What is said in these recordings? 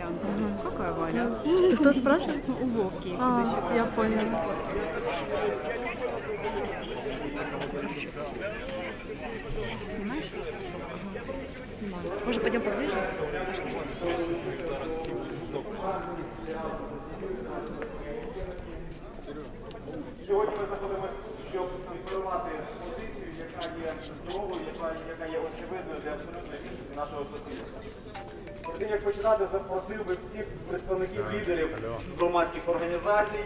Валя? Он говорит, какая Валя? Кто спрашивает? У Вовки. А, предыдущего я раза. поняла. Снимаешь? Снимаю. Может, пойдем поближе? Сьогодні ми знаходимося, щоб інформувати позицію, яка є здоровою, яка, яка є очевидною для абсолютної більшості нашого суспільства. Перед тим як починати, запросив би всіх представників лідерів громадських організацій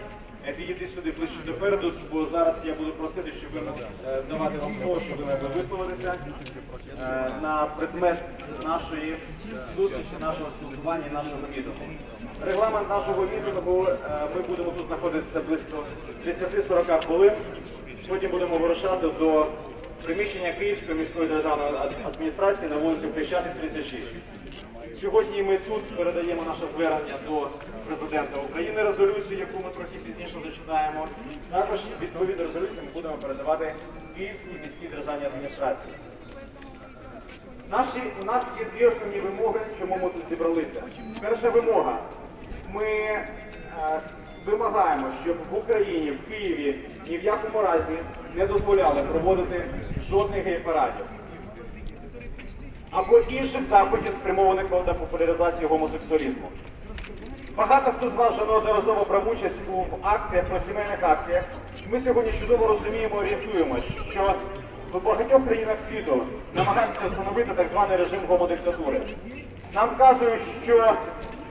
е, підійти сюди ближче допереду, бо зараз я буду просити, щоб ви е, давати вам слово, щоб ви могли висловитися е, на предмет нашої зустрічі, нашого спілкування і нашого мітингу. Регламент нашого е, ми будемо тут знаходитися близько 30-40 хвилин. Потім будемо вирушати до приміщення Київської міської державної адміністрації на вулиці Хрещатик 36. Сьогодні ми тут передаємо наше звернення до президента України резолюцію, яку ми трохи пізніше зачитаємо. Також відповідну резолюцію ми будемо передавати Київській міській державній адміністрації. Наші, у нас є дві основні вимоги, чому ми тут зібралися. Перша вимога. Ми е, вимагаємо, щоб в Україні, в Києві ні в якому разі не дозволяли проводити жодних гей-парадів або інших заходів, спрямованих на популяризацію гомосексуалізму. Багато хто з вас вже неодноразово брав участь у акціях, про сімейних акціях. Ми сьогодні чудово розуміємо, орієнтуємось, що в багатьох країнах світу намагаються встановити так званий режим гомодиктатури. Нам кажуть, що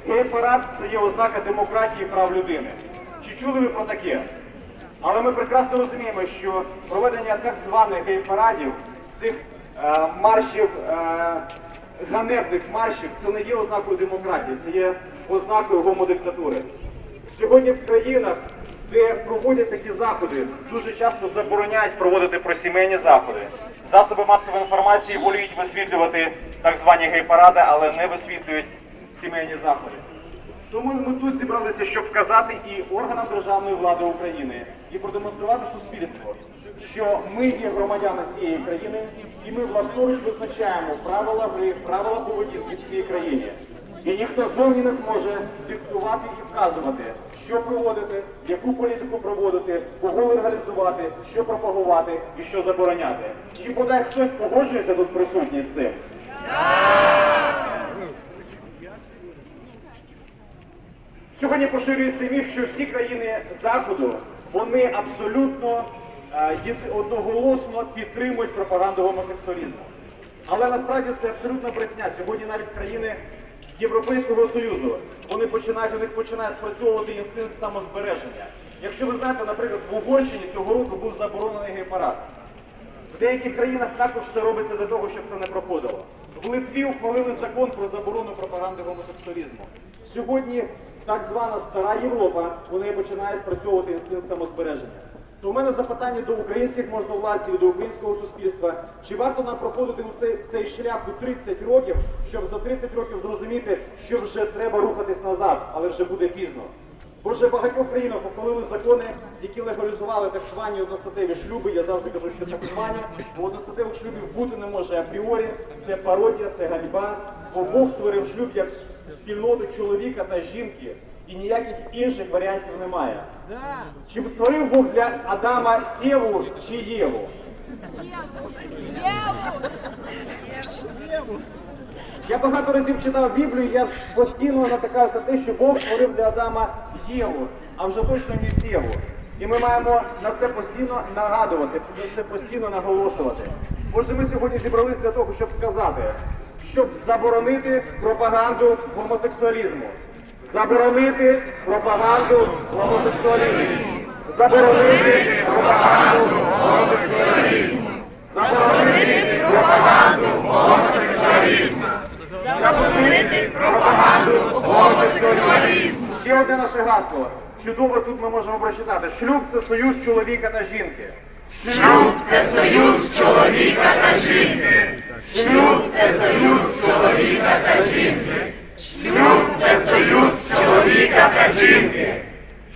гей-парад це є ознака демократії і прав людини. Чи чули ви про таке? Але ми прекрасно розуміємо, що проведення так званих гей-парадів, цих маршів, е, ганебних маршів, це не є ознакою демократії, це є ознакою гомодиктатури. Сьогодні в країнах, де проводять такі заходи, дуже часто забороняють проводити просімейні заходи. Засоби масової інформації воліють висвітлювати так звані гей-паради, але не висвітлюють сімейні заходи. Тому ми тут зібралися, щоб вказати і органам державної влади України і продемонструвати суспільству, що ми є громадяни цієї країни, і ми власноруч визначаємо правила гри, правила поведінки в цій країні. І ніхто зовні не зможе диктувати і вказувати, що проводити, яку політику проводити, кого легалізувати, що пропагувати і що забороняти. Чи бодай хтось погоджується тут присутній з цим? Сьогодні поширюється міф, що всі країни Заходу вони абсолютно е, одноголосно підтримують пропаганду гомосексуалізму. Але насправді це абсолютна брехня. Сьогодні навіть країни Європейського Союзу вони починають у них починає спрацьовувати інстинкт самозбереження. Якщо ви знаєте, наприклад, в Угорщині цього року був заборонений гей-парад. В деяких країнах також це робиться для того, щоб це не проходило. В Литві ухвалили закон про заборону пропаганди гомосексуалізму. Сьогодні так звана стара Європа, вони починає спрацьовувати інстинкт самозбереження. То у мене запитання до українських можновладців, до українського суспільства, чи варто нам проходити у цей, цей шлях у 30 років, щоб за 30 років зрозуміти, що вже треба рухатись назад, але вже буде пізно. Бо вже багатьох країнах ухвалили закони, які легалізували так звані одностатеві шлюби. Я завжди кажу, що так звані, бо одностатевих шлюбів бути не може апріорі. Це пародія, це ганьба. Бо Бог створив шлюб як спільноту чоловіка та жінки, і ніяких інших варіантів немає. Чи створив Бог для Адама Сєву чи Єву? Я багато разів читав Біблію, я постійно натикався на те, що Бог створив для Адама Єву, а вже точно не Сєву. І ми маємо на це постійно нагадувати, на це постійно наголошувати. Отже, ми сьогодні зібралися для того, щоб сказати, щоб заборонити пропаганду гомосексуалізму, заборонити пропаганду гомосексуалізму, заборонити пропаганду гомосексуалізму, заборонити пропаганду гомосексуалізму. Заборонити пропаганду гомосексуалізму. Ще одне наше гасло. Чудово тут ми можемо прочитати. Шлюб це союз чоловіка та жінки. Шлюб це союз чоловіка та жінки. Шлюб це союз чоловіка та жінки. Шлюб це союз чоловіка та жінки.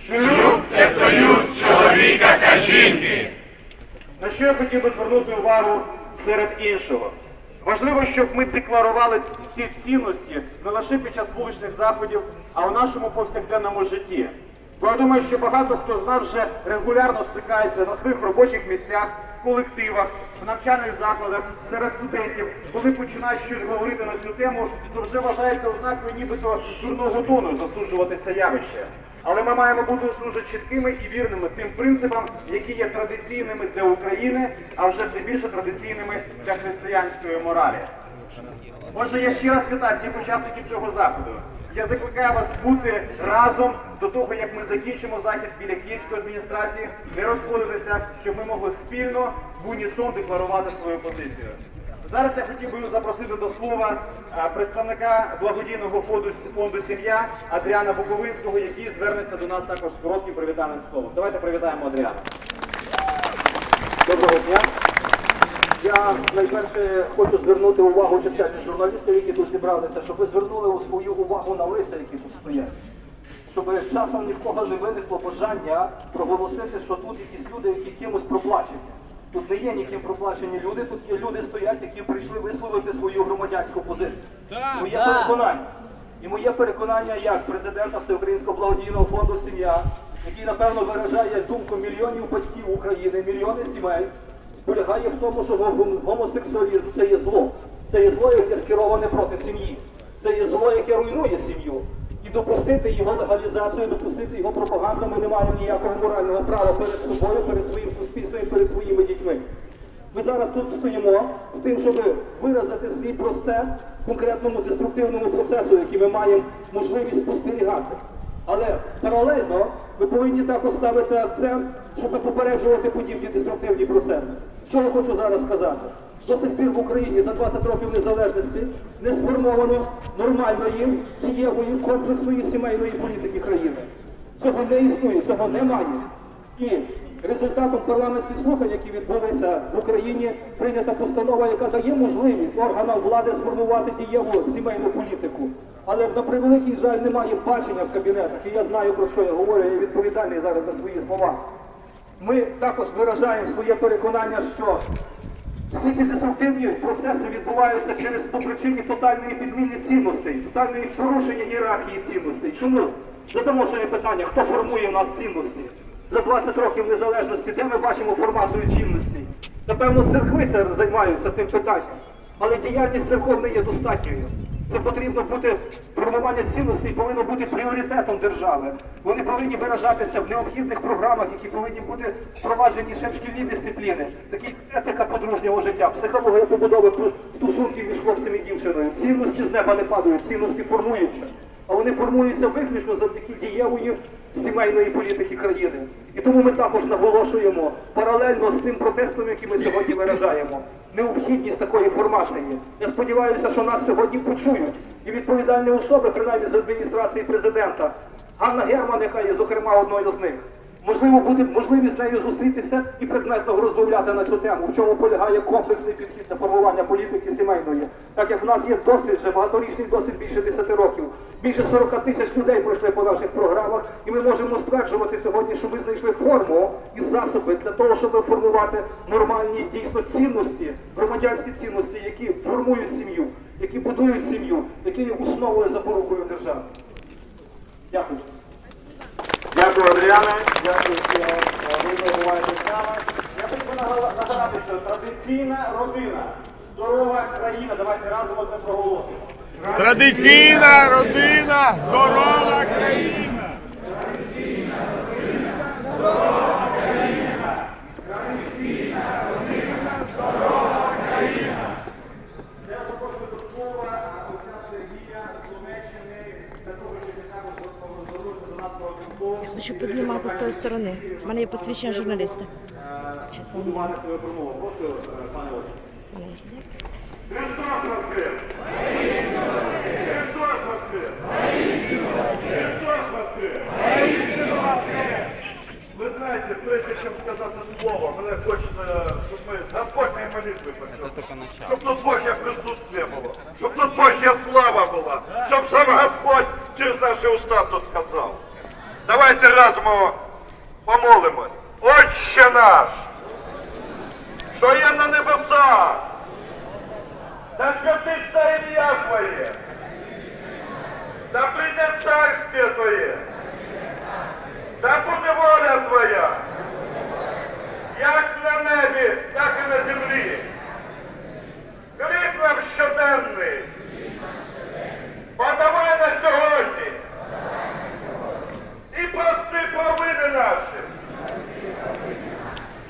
Шлюб це союз чоловіка та жінки. На що я хотів би звернути увагу серед іншого. Важливо, щоб ми декларували ці цінності не лише під час вуличних заходів, а у нашому повсякденному житті. Бо я думаю, що багато хто з нас вже регулярно стикається на своїх робочих місцях, колективах, в навчальних закладах, серед студентів, коли починають щось говорити на цю тему, то вже вважається ознакою нібито дурного тону засуджувати це явище. Але ми маємо бути дуже чіткими і вірними тим принципам, які є традиційними для України, а вже тим більше традиційними для християнської моралі. Отже, я ще раз вітаю всіх учасників цього заходу. Я закликаю вас бути разом до того, як ми закінчимо захід біля Київської адміністрації, не розходитися, щоб ми могли спільно в унісон декларувати свою позицію. Зараз я хотів би запросити до слова представника благодійного фонду, фонду сім'я Адріана Буковинського, який звернеться до нас також з коротким привітальним словом. Давайте привітаємо Адріана. Доброго дня. Я найперше хочу звернути увагу чисельних журналістів, які тут зібралися, щоб ви звернули свою увагу на лиця, які тут стоять. Щоб часом ні в кого не виникло бажання проголосити, що тут якісь люди, які кимось проплачені. Тут не є ніким проплачені люди, тут є люди стоять, які прийшли висловити свою громадянську позицію. Моє переконання. І моє переконання як президента Всеукраїнського благодійного фонду Сім'я, який напевно виражає думку мільйонів батьків України, мільйони сімей, полягає в тому, що гомосексуалізм це є зло. Це є зло, яке скероване проти сім'ї. Це є зло, яке руйнує сім'ю. І допустити його легалізацію, допустити його пропаганду ми не маємо ніякого морального права перед собою, перед своїм суспільством і перед своїми дітьми. Ми зараз тут стоїмо з тим, щоб виразити свій процес конкретному деструктивному процесу, який ми маємо можливість спостерігати. Але паралельно ми повинні також ставити акцент, щоб попереджувати подібні деструктивні процеси. Що я хочу зараз сказати? До сих пір в Україні за 20 років незалежності не сформовано нормальної, дієвої, комплексної сімейної політики країни. Цього не існує, цього немає. І результатом парламентських слухань, які відбулися в Україні, прийнята постанова, яка дає можливість органам влади сформувати дієву сімейну політику. Але на превеликий жаль немає бачення в кабінетах, і я знаю про що я говорю, я відповідальний зараз за свої слова. Ми також виражаємо своє переконання, що всі ці деструктивні процеси відбуваються через по причині тотальної підміни цінностей, тотальної порушення ієрархії цінностей. Чому? Задамо собі питання, хто формує в нас цінності? За 20 років незалежності, де ми бачимо формацію цінностей? Напевно, церкви це займаються цим питанням. Але діяльність церков не є достатньою. Це потрібно бути формування цінностей повинно бути пріоритетом держави. Вони повинні виражатися в необхідних програмах, які повинні бути впроваджені ще в шкільні дисципліни, такі етика подружнього життя, психологія побудови стосунків між хлопцем і дівчиною. Цінності з неба не падають, цінності формуються. А вони формуються виключно завдяки дієвої сімейної політики країни. І тому ми також наголошуємо паралельно з тим протестом, який ми сьогодні виражаємо, необхідність такої формації. Я сподіваюся, що нас сьогодні почують і відповідальні особи, принаймні з адміністрації президента. Ганна Герман, яка є зокрема одною з них. Можливо, буде можливість з нею зустрітися і предметно розмовляти на цю тему, в чому полягає комплексний підхід до формування політики сімейної. Так як в нас є досвід, вже багаторічний досвід більше 10 років. Більше 40 тисяч людей пройшли по наших програмах, і ми можемо стверджувати сьогодні, що ми знайшли форму і засоби для того, щоб формувати нормальні дійсно цінності, громадянські цінності, які формують сім'ю, які будують сім'ю, які є основою запорукою держави. Дякую. Дякую, Адріане. Дякую, що ви перебуваєте з нами. Я хочу нагадати, що традиційна родина, здорова країна. Давайте разом це проголосимо. Традиційна родина, здорова країна. Я запрошую до слова отця Сергія з Донеччини, для того, щоб він також звернувся до нас коротким Хочу піднімати з тої сторони. У мене є посвідчення журналіста. Ви знаєте, прежде чем сказати слово, мене хочеться, щоб ми Господньої молитви почали. Щоб тут Божє присутствие було, щоб тут Божя слава була, щоб сам Господь через наші уста то сказав. Давайте разом помолимось. Отче наш, що є на небесах, да святиться ім'я Твоє, да прийде царствие Твоє, да буде воля Твоя, як на небі, так і на землі. Хліб нам щоденний, подавай на сьогодні прости провини наші,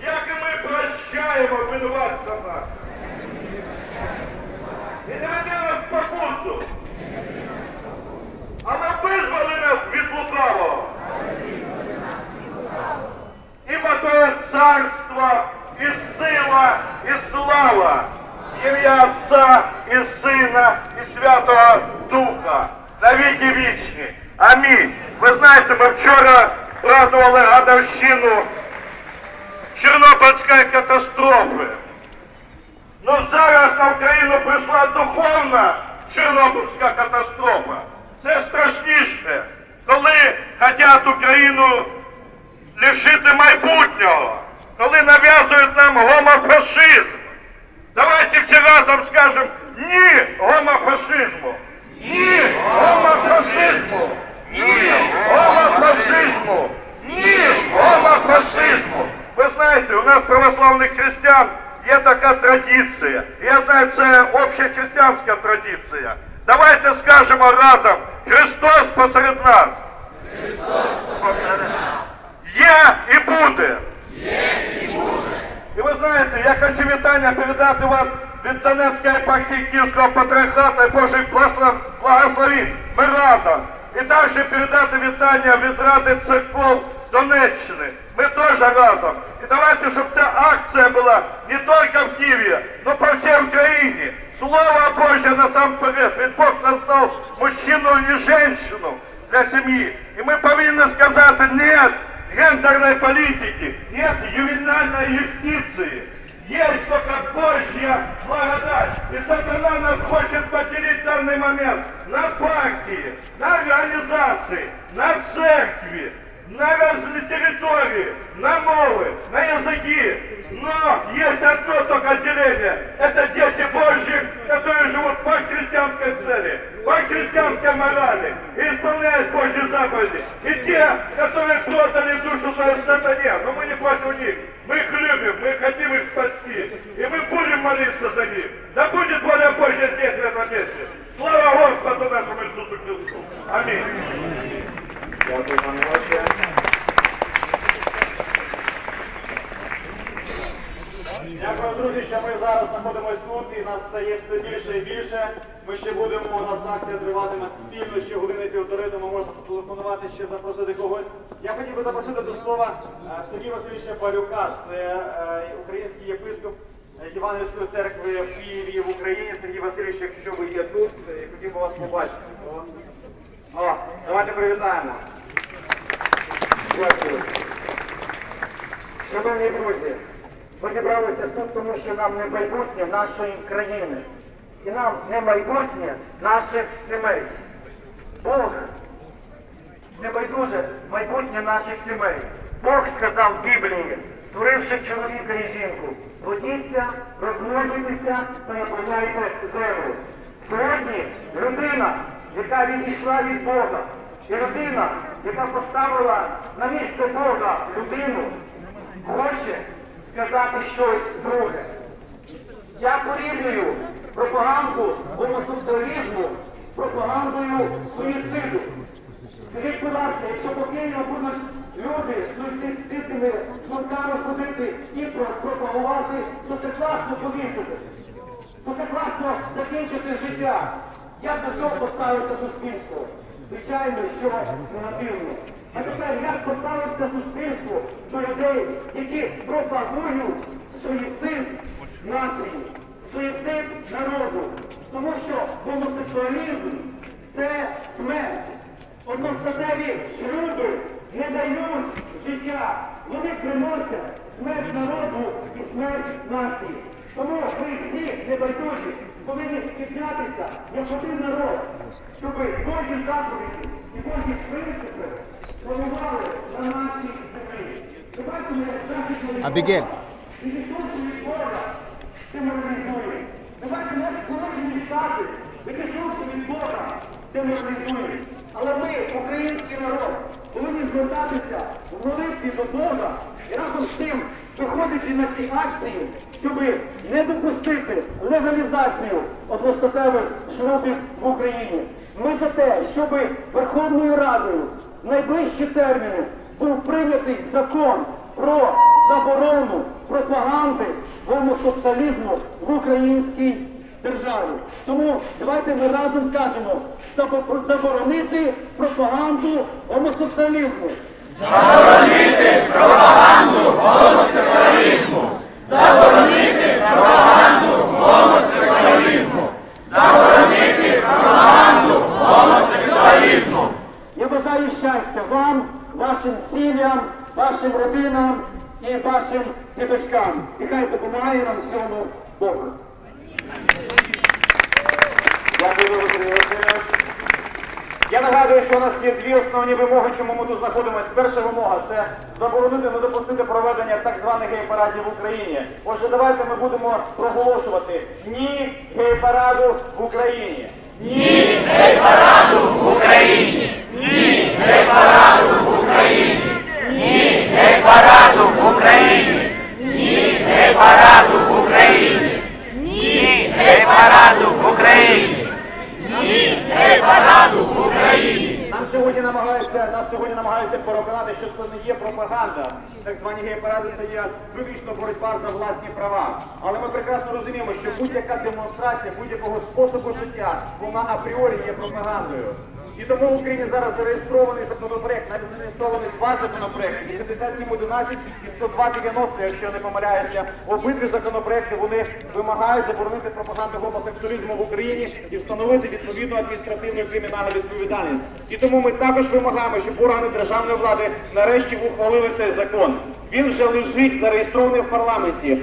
як і ми прощаємо винуватцям нашим. І не веди нас в спокусу, але визволи нас від лукавого. Ибо Твое царство и сила, и слава, в ім'я Отца і Сина, і Святого Духа, на віки вічні. Амінь. Ви знаєте, ми вчора празднували годовщину Чорнобильської катастрофи. Ну зараз на Україну прийшла духовна Чорнобильська катастрофа. Це страшніше, коли хотять Україну лишити майбутнього, коли нав'язують нам гомофашизм. Давайте всі разом скажемо ні гомофашизму. Ні гомофашизму. Ні гомофашизму. Ні гомофашизму. Ви знаєте, у нас православних християн є така традиція. Я знаю, це общехристиянська традиція. Давайте скажемо разом Христос посеред нас. Є і буде. І ви знаєте, я хочу вітання передати вас від Донецької епархії Київського патріархату і Божий благослов- Ми разом. І також передати вітання від Ради церков Донеччини. Ми теж разом. І давайте, щоб ця акція була не тільки в Києві, але по всій Україні. Слово Боже насамперед. Від Бог назвав мужчину і жінку для семьи. И мы повинны сказать нет гендерной политики, нет ювенальной юстиции. Есть только Божья благодать. И сатана нас хочет поделить в данный момент на партии, на организации, на церкви, на территории, на мовы, на языки. Но есть одно только отделение. Это дети Божьи, которые живут по христианской цели, по христианской морали и исполняют Божьи заповеди. И те, которые продали душу свою сатане, но мы не против них. Мы их любим, мы хотим их спасти. И мы будем молиться за них. Да будет воля Божья здесь, в этом месте. Слава Господу нашему Иисусу Христу. Аминь. Дякую, друзі, що ми зараз знаходимося тут і нас стає все більше і більше. Ми ще будемо, у нас триватиме спільно ще години півтори, тому можна зателефонувати, ще запросити когось. Я хотів би запросити до слова е, Сергія Васильовича Балюка, це е, український єпископ е, Євангельської церкви в Києві в Україні. Сергій Васильович, якщо ви є тут, е, хотів би вас побачити. О, давайте привітаємо. Дякую. Шановні друзі, ми зібралися тут, тому що нам не майбутнє нашої країни. І нам не майбутнє наших сімей. Бог не байдуже майбутнє наших сімей. Бог сказав в Біблії, створивши чоловіка і жінку, плодіться, розмножуйтеся та наповняйте землю. Сьогодні людина, яка відійшла від Бога, і людина, яка поставила на місце Бога людину, хоче сказати щось друге. Я порівнюю пропаганду гомосексуалізму з пропагандою суїциду. Скажіть, будь ласка, якщо по будуть люди суїцидними думками ходити і пропагувати, то це класно повісити. То це класно закінчити життя. Як до цього поставиться суспільство? Звичайно, що негативно. А тепер як поставиться суспільство до людей, які пропагують суїцид нації, суїцид народу? Тому що гомосексуалізм це смерть. Одностатеві шлюби не дають життя. Вони приносять смерть народу і смерть нації. Тому ми всі небайдужі повинні піднятися як один народ, щоб Божі заповіді і Божі принципи панували на нашій землі. Давайте ми західно Абігель. і відсутні від Бога деморалізує. Давайте нас погоджені стати, які зовсім від Бога деморалізують. Але ми, український народ, повинні звертатися в молитві до Бога і разом з тим виходити на ці акції, щоб не допустити легалізацію одностатевих шлюбів в Україні. Ми за те, щоб Верховною Радою в найближчі терміни був прийнятий закон про заборону пропаганди гомосексуалізму в українській державі. Тому давайте ми разом скажемо заборонити пропаганду гомосексуалізму. Заборонити пропаганду гомосексуалізму! Заборонити пропаганду гомосексуалізму! Заборонити пропаганду гомосексуалізму! Я бажаю щастя вам, вашим сім'ям, вашим родинам і вашим діточкам. І хай допомагає нам в цьому Бог. Я нагадую, що у нас є дві основні вимоги, чому ми тут знаходимося. Перша вимога це заборонити, не допустити проведення так званих гей-парадів в Україні. Отже, давайте ми будемо проголошувати ні гей-параду в Україні. Ні гей-параду в Україні! Ні гей-параду в Україні! Ні гей-параду в Україні! Ні гей-параду в Україні! Ні гей-параду в Україні! Ні гей-параду в Україні! Нам сьогодні намагаються, нас сьогодні намагаються переконати, що це не є пропаганда. Так звані гей-паради це є виключно боротьба за власні права. Але ми прекрасно розуміємо, що будь-яка демонстрація будь-якого способу життя, вона апріорі є пропагандою. І тому в Україні зараз зареєстрований законопроект, два законопроекти, 8711 і 10290, якщо я не помиляюся. Обидві законопроекти вони вимагають заборонити пропаганду гомосексуалізму в Україні і встановити відповідну адміністративну і кримінальну відповідальність. І тому ми також вимагаємо, щоб органи державної влади нарешті ухвалили цей закон. Він вже лежить зареєстрований в парламенті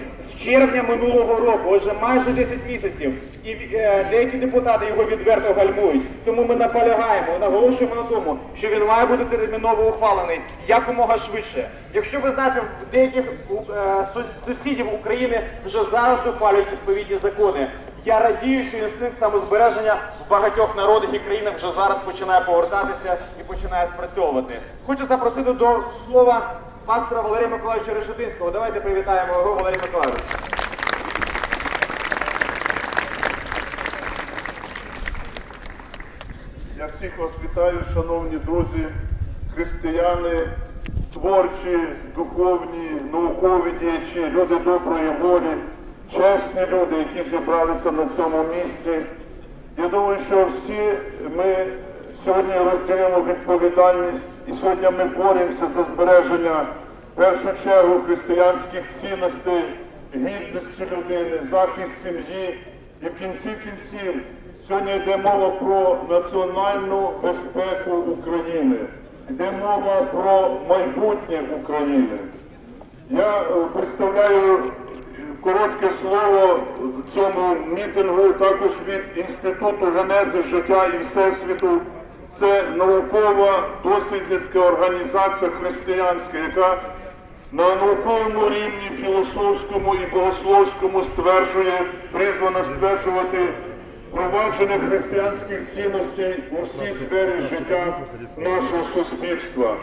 червня минулого року, отже майже 10 місяців. І е, деякі депутати його відверто гальмують. Тому ми наполягаємо, наголошуємо на тому, що він має бути терміново ухвалений якомога швидше. Якщо ви знаєте, в деяких е, сусідів України вже зараз ухвалюють відповідні закони. Я радію, що інстинкт самозбереження в багатьох народах і країнах вже зараз починає повертатися і починає спрацьовувати. Хочу запросити до слова пастора Валерія Миколаївича Решетинського. Давайте привітаємо його, Валерій Миколаївич. Я всіх вас вітаю, шановні друзі, християни, творчі, духовні, наукові діячі, люди доброї волі, чесні люди, які зібралися на цьому місці. Я думаю, що всі ми сьогодні розділимо відповідальність і сьогодні ми боремося за збереження в першу чергу християнських цінностей, гідності людини, захист сім'ї і в кінці кінців Сьогодні йде мова про національну безпеку України, йде мова про майбутнє України. Я е, представляю е, коротке слово в цьому мітингу також від Інституту генези життя і всесвіту. Це наукова дослідницька організація християнська, яка на науковому рівні філософському і богословському стверджує, призвана стверджувати впровадження християнських цінностей у всій сфері життя нашого суспільства.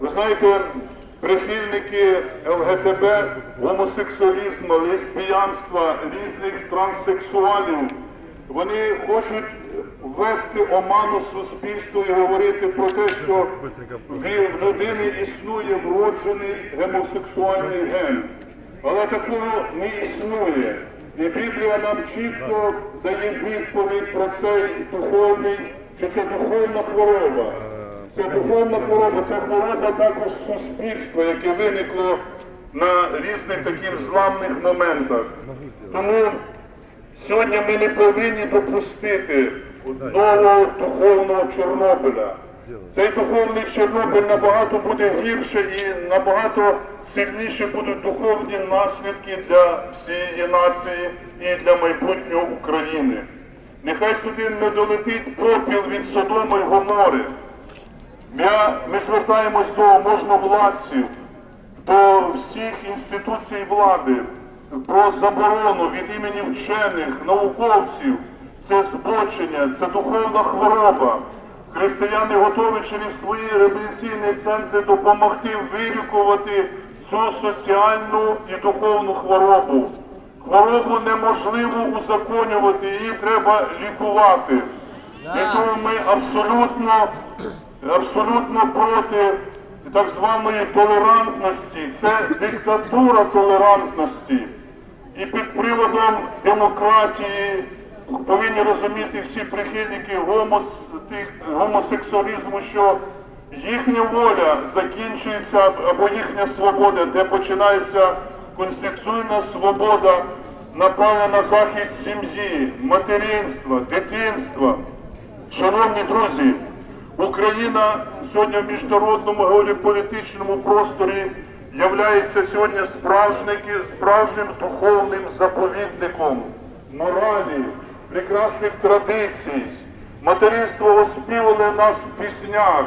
Ви знаєте, прихильники ЛГТБ, гомосексуалізму, лесбіянства, різних транссексуалів, вони хочуть ввести оману суспільству і говорити про те, що в людини існує вроджений гомосексуальний ген. Але такого не існує. І Біблія нам чітко дає відповідь про цей духовний, що це духовна хвороба. Це духовна хвороба, це хвороба також суспільства, яке виникло на різних таких зламних моментах. Тому сьогодні ми не повинні допустити нового духовного Чорнобиля. Цей духовний Чорнобиль набагато буде гірше і набагато сильніше будуть духовні наслідки для всієї нації і для майбутнього України. Нехай сюди не долетить попіл від Содому і Гомори. Ми звертаємось до можновладців, до всіх інституцій влади. про заборону від імені вчених, науковців, це збочення, це духовна хвороба. Християни готові через свої реабілітаційні центри допомогти вилікувати цю соціальну і духовну хворобу. Хворобу неможливо узаконювати, її треба лікувати. І тому ми абсолютно, абсолютно проти так званої толерантності. Це диктатура толерантності. І під приводом демократії повинні розуміти всі прихильники гомос, тих, гомосексуалізму, що їхня воля закінчується або їхня свобода, де починається конституційна свобода, направлена на захист сім'ї, материнства, дитинства. Шановні друзі, Україна сьогодні в міжнародному геополітичному просторі являється сьогодні справжнім духовним заповідником моралі, прекрасних традицій. Материнство оспіване в нас в піснях,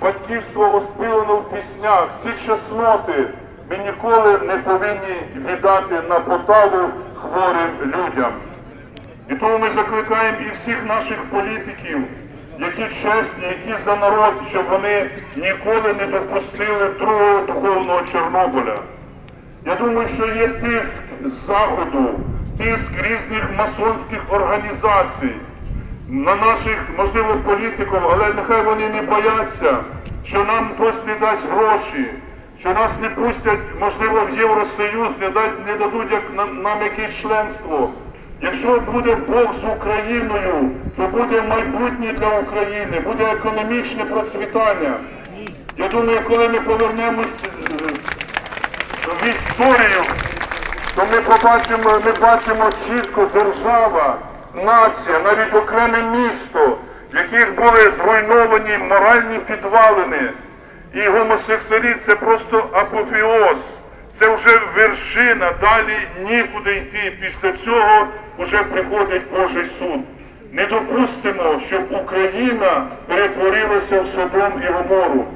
батьківство оспівано в піснях. Ці чесноти ми ніколи не повинні віддати на поталу хворим людям. І тому ми закликаємо і всіх наших політиків, які чесні, які за народ, щоб вони ніколи не допустили другого духовного Чорнобиля. Я думаю, що є тиск з заходу, тиск різних масонських організацій на наших, можливо, політиків, але нехай вони не бояться, що нам хтось не дасть гроші, що нас не пустять, можливо, в Євросоюз, не, дать, не дадуть як нам, нам якесь членство. Якщо буде Бог з Україною, то буде майбутнє для України, буде економічне процвітання. Я думаю, коли ми повернемось е, в історію, то ми побачимо, ми бачимо чітко держава, нація, навіть окреме місто, в яких були зруйновані моральні підвалини. І гомосексуалізм це просто апофеоз. Це вже вершина, далі нікуди йти. Після цього вже приходить Божий суд. Не допустимо, щоб Україна перетворилася в Содом і Гомору.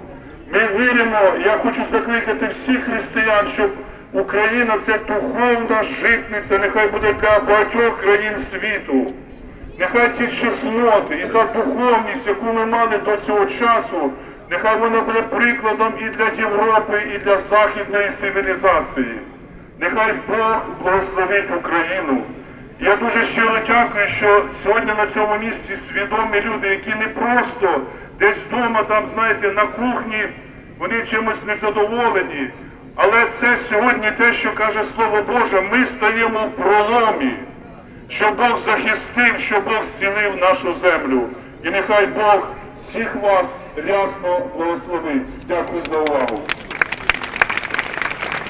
Ми віримо, я хочу закликати всіх християн, щоб Україна це духовна житниця, нехай буде для багатьох країн світу. Нехай ці чесноти і та духовність, яку ми мали до цього часу, нехай вона буде прикладом і для Європи, і для західної цивілізації. Нехай Бог благословить Україну. Я дуже щиро дякую, що сьогодні на цьому місці свідомі люди, які не просто десь вдома, там, знаєте, на кухні, вони чимось незадоволені. Але це сьогодні те, що каже Слово Боже, ми стаємо в проломі, що Бог захистив, що Бог зцілив нашу землю. І нехай Бог всіх вас рясно благословить. Дякую за увагу.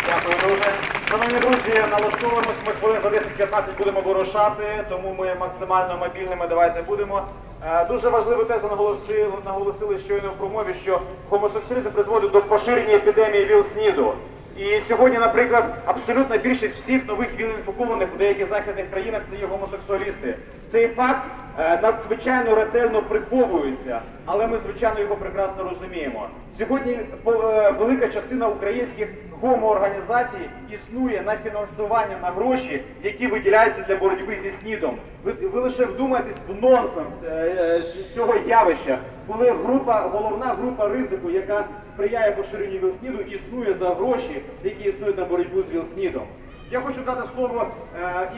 Дякую, друже. Шановні друзі, налаштовуємось, ми хвилин за 10-15 будемо вирушати, тому ми максимально мобільними давайте будемо. Е, Дуже важливу тезу наголосили, наголосили щойно в промові, що гомосексуалізм призводить до поширення епідемії ВІЛ-СНІДу. І сьогодні, наприклад, абсолютна більшість всіх нових ВІЛ-інфікованих у деяких західних країнах це є гомосексуалісти. Цей факт е, надзвичайно ретельно приховується, але ми, звичайно, його прекрасно розуміємо. Сьогодні е, велика частина українських гомоорганізацій існує на фінансування на гроші, які виділяються для боротьби зі СНІДом. Ви, ви лише вдумайтесь в нонсенс е, е, цього явища, коли група, головна група ризику, яка сприяє поширенню ВІЛ-СНІДу, існує за гроші, які існують на боротьбу з ВІЛ-СНІДом. Я хочу дати слово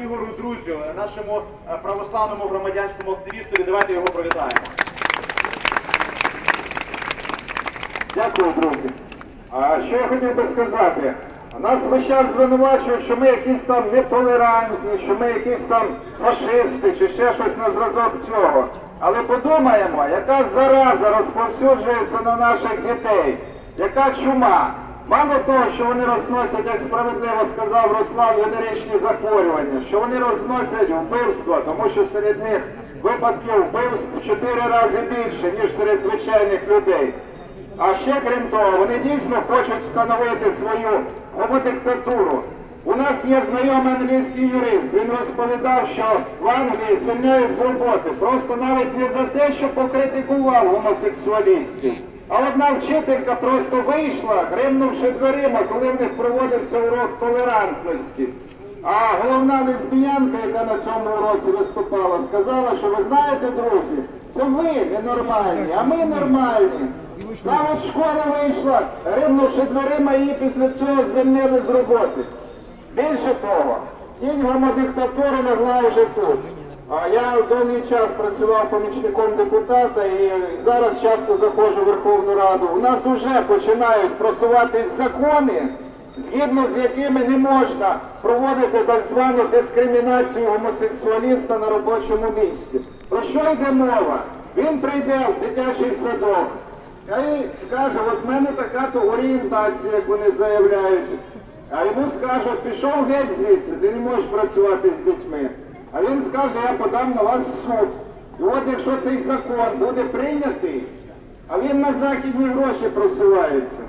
Ігорю Друзю, нашому православному громадянському активісту. Давайте його привітаємо. Дякую, друзі. А що я хотів би сказати? Нас весь час звинувачують, що ми якісь там нетолерантні, що ми якісь там фашисти чи ще щось на зразок цього. Але подумаємо, яка зараза розповсюджується на наших дітей, яка чума. Мало того, що вони розносять, як справедливо сказав Руслан, венеричні захворювання, що вони розносять вбивство, тому що серед них випадків вбивств чотири рази більше, ніж серед звичайних людей. А ще крім того, вони дійсно хочуть встановити свою гомодиктатуру. У нас є знайомий англійський юрист. Він розповідав, що в Англії звільняють з роботи просто навіть не за те, що покритикував гомосексуалістів. А одна вчителька просто вийшла, гримнувши дверима, коли в них проводився урок толерантності. А головна лесбіянка, яка на цьому уроці виступала, сказала, що ви знаєте, друзі, це ви ненормальні, а ми нормальні. Там от школа вийшла, рибнувши дверима, її після цього звільнили з роботи. Більше того, тінь гомодиктатури лягла вже тут. А я довгий час працював помічником депутата і зараз часто заходжу в Верховну Раду. У нас вже починають просуватись закони, згідно з якими не можна проводити так звану дискримінацію гомосексуаліста на робочому місці. Про що йде мова? Він прийде в дитячий садок, а й скаже, от в мене така то орієнтація, як вони заявляють. А йому скажуть, пішов геть звідси, ти не можеш працювати з дітьми. А він скаже, я подам на вас суд. І от якщо цей закон буде прийнятий, а він на західні гроші просувається,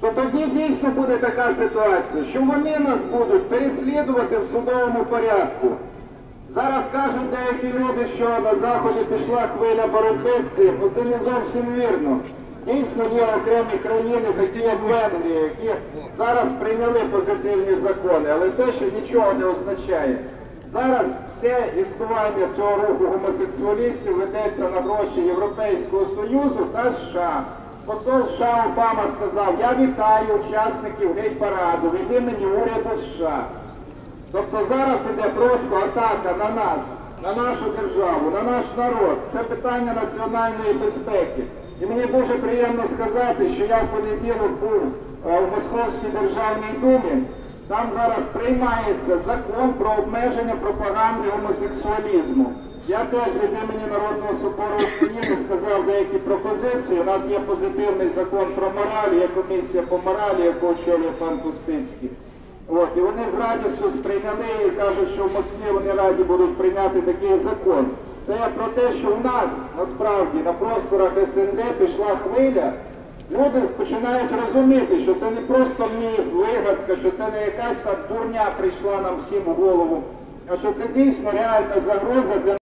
то тоді дійсно буде така ситуація, що вони нас будуть переслідувати в судовому порядку. Зараз кажуть деякі люди, що на заході пішла хвиля боротьби з ну це не зовсім вірно. Дійсно є окремі країни, такі як Венгрія, які зараз прийняли позитивні закони, але те, що нічого не означає. Зараз все існування цього руху гомосексуалістів ведеться на гроші Європейського Союзу та США. Посол США Обама сказав, я вітаю учасників гей-параду від імені уряду США. Тобто зараз іде просто атака на нас, на нашу державу, на наш народ. Це питання національної безпеки. І мені дуже приємно сказати, що я в понеділок був е, в Московській державній думі. Там зараз приймається закон про обмеження пропаганди гомосексуалізму. Я теж від імені Народного собору України сказав деякі пропозиції. У нас є позитивний закон про мораль, є комісія по моралі, яку очолює пан Пустинський. От, і вони з радістю сприйняли і кажуть, що в Москві вони раді будуть прийняти такий закон. Це про те, що у нас насправді на просторах СНД пішла хвиля. Люди починають розуміти, що це не просто міф, вигадка, що це не якась там дурня прийшла нам всім у голову, а що це дійсно реальна загроза для